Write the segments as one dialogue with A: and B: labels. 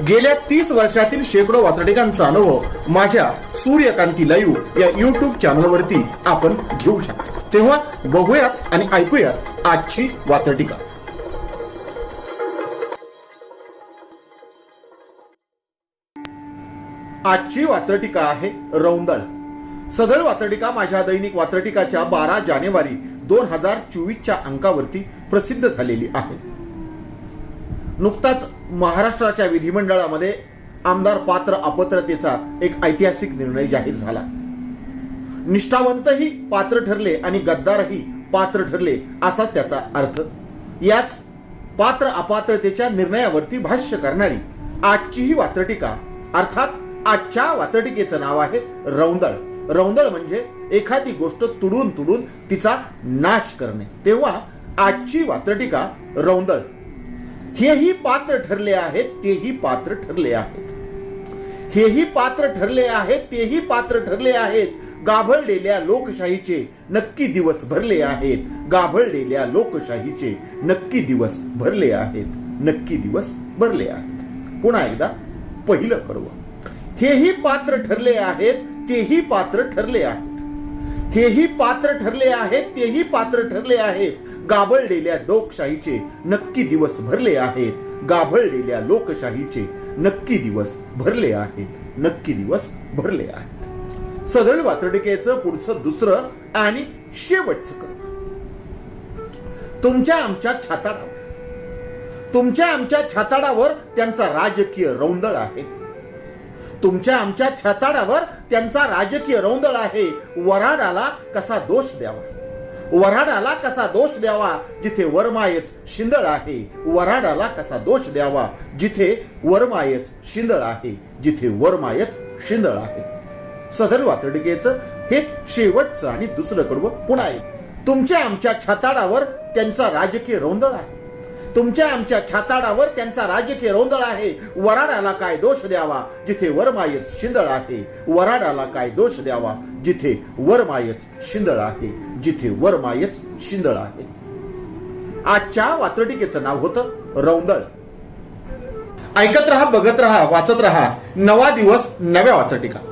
A: गेल्या तीस वर्षातील शेकडो वातडिकांचा अनुभव माझ्या सूर्यकांती लाईव्ह या युट्यूब चॅनलवरती आपण घेऊ शकतो. तेव्हा बघूयात आणि ऐकूयात आजची वातडिका आजची वात्रटिका आहे रौंदळ. सदळ वात्रटिका माझ्या दैनिक वात्रटिकाच्या बारा जानेवारी दोन हजार चोवीसच्या अंकावरती प्रसिद्ध झालेली आहे. नुकताच महाराष्ट्राच्या विधिमंडळामध्ये आमदार पात्र अपात्रतेचा एक ऐतिहासिक निर्णय जाहीर झाला. निष्ठावंतही पात्र ठरले आणि गद्दारही पात्र ठरले असाच त्याचा अर्थ. याच पात्र अपात्रतेच्या निर्णयावरती भाष्य करणारी आजची ही वात्रटिका अर्थात आजच्या वात्रटिकेचं नाव आहे रौंदळ. रौंदळ म्हणजे एखादी गोष्ट तुडून तुडून तिचा नाश करणे. तेव्हा आजची वात्रटिका रौंदळ. हेही पात्र ठरले आहेत तेही पात्र ठरले आहेत. हेही पात्र ठरले आहेत तेही पात्र ठरले आहेत. गाभळलेल्या लोकशाहीचे नक्की दिवस भरले आहेत. गाभळलेल्या लोकशाहीचे नक्की दिवस भरले आहेत. नक्की दिवस भरले आहेत. पुन्हा एकदा पहिलं कडवं. हेही पात्र ठरले आहेत तेही पात्र ठरले आहेत. हेही पात्र ठरले आहेत तेही पात्र ठरले आहेत. गाभळलेल्या लोकशाहीचे नक्की दिवस भरले आहेत. गाभळलेल्या लोकशाहीचे नक्की दिवस भरले आहेत. नक्की दिवस भरले आहेत. सदळ वात्रटिकेचं पुढचं दुसरं आणि शेवटचं कडवं तुमच्या आमच्या छाताडावर. तुमच्या आमच्या छाताडावर त्यांचा राजकीय रौंदळ आहे. तुमच्या आमच्या छाताडावर त्यांचा राजकीय रौंदळ आहे. वराडाला कसा दोष द्यावा? वराडाला कसा दोष द्यावा? जिथे वरमायच शिंदळ आहे वराडाला कसा दोष द्यावा? जिथे वरमायच शिंदळ आहे जिथे वरमायच शिंदळ आहे. सदर वातडिकेचं हे शेवटचं आणि दुसरं कडवं पुन्हा तुमच्या आमच्या छाताडावर त्यांचा राजकीय रोंदळ आहे. तुमच्या आमच्या छाताडावर त्यांचा राजकीय रौंदळ आहे. वराडाला काय दोष द्यावा? जिथे वरमायच शिंदळ आहे. वराडाला काय दोष द्यावा? जिथे वरमायच शिंदळ आहे. जिथे वरमायच शिंदळ आहे. आजच्या वात्रटिकेचं नाव होतं रौंदळ. ऐकत राहा बघत राहा वाचत राहा. नवा दिवस नव्या वात्रटिका.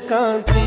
B: காந்தி